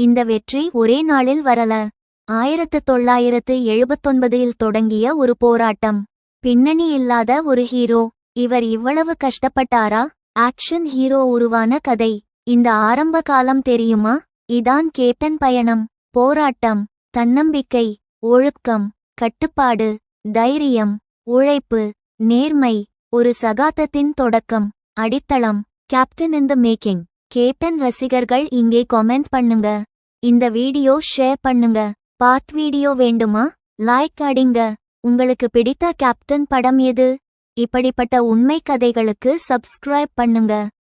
இந்த வெற்றி ஒரே நாளில் வரல. ஆயிரத்து தொள்ளாயிரத்து எழுபத்தொன்பதில் தொடங்கிய ஒரு போராட்டம். பின்னணி இல்லாத ஒரு ஹீரோ. இவர் இவ்வளவு கஷ்டப்பட்டாரா? ஆக்ஷன் ஹீரோ உருவான கதை. இந்த ஆரம்ப காலம் தெரியுமா? இதான் கேப்டன் பயணம். போராட்டம். தன்னம்பிக்கை. ஒழுக்கம். கட்டுப்பாடு. தைரியம். உழைப்பு. நேர்மை. ஒரு சகாத்தத்தின் தொடக்கம். அடித்தளம். Captain in the making. Captain ரசிகர்கள் இங்கே கமெண்ட் பண்ணுங்க. இந்த வீடியோ ஷேர் பண்ணுங்க. பார்ட் வீடியோ வேண்டுமா? லைக் அடிங்க. உங்களுக்கு பிடித்த கேப்டன் படம் எது? இப்படிப்பட்ட உண்மை கதைகளுக்கு சப்ஸ்கிரைப் பண்ணுங்க.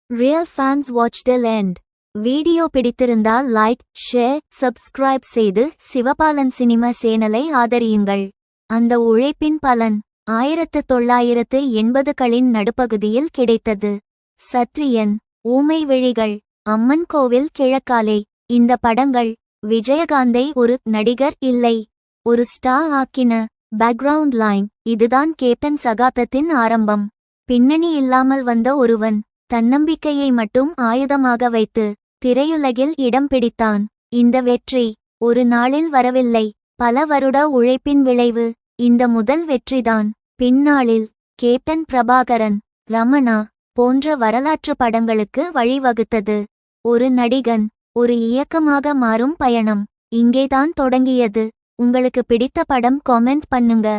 Real fans watch till end video பிடித்திருந்தால் லைக் ஷேர் சப்ஸ்கிரைப் செய்து சிவபாலன் சினிமா சேனலை ஆதரியுங்கள். அந்த உழைப்பின் பலன் ஆயிரத்து தொள்ளாயிரத்து எண்பதுகளின் நடுப்பகுதியில் கிடைத்தது. சத்ரியன் ஊமை விழிகள் அம்மன் கோவில் கிழக்காலே. இந்த படங்கள் விஜயகாந்தை ஒரு நடிகர் இல்லை ஒரு ஸ்டா ஆக்கின. பேக்ரவுண்ட் லைன் இதுதான் கேப்டன் சகாப்தத்தின் ஆரம்பம். பின்னணி இல்லாமல் வந்த ஒருவன் தன்னம்பிக்கையை மட்டும் ஆயுதமாக வைத்து திரையுலகில் இடம் பிடித்தான். இந்த வெற்றி ஒரு நாளில் வரவில்லை பல வருட உழைப்பின் விளைவு. இந்த முதல் வெற்றிதான். பின்னாளில் கேப்டன் பிரபாகரன் ரமணா போன்ற வரலாற்று படங்களுக்கு வழிவகுத்தது. ஒரு நடிகன் ஒரு இயக்கமாக மாறும் பயணம். இங்கேதான் தொடங்கியது. உங்களுக்கு பிடித்த படம் காமெண்ட் பண்ணுங்க.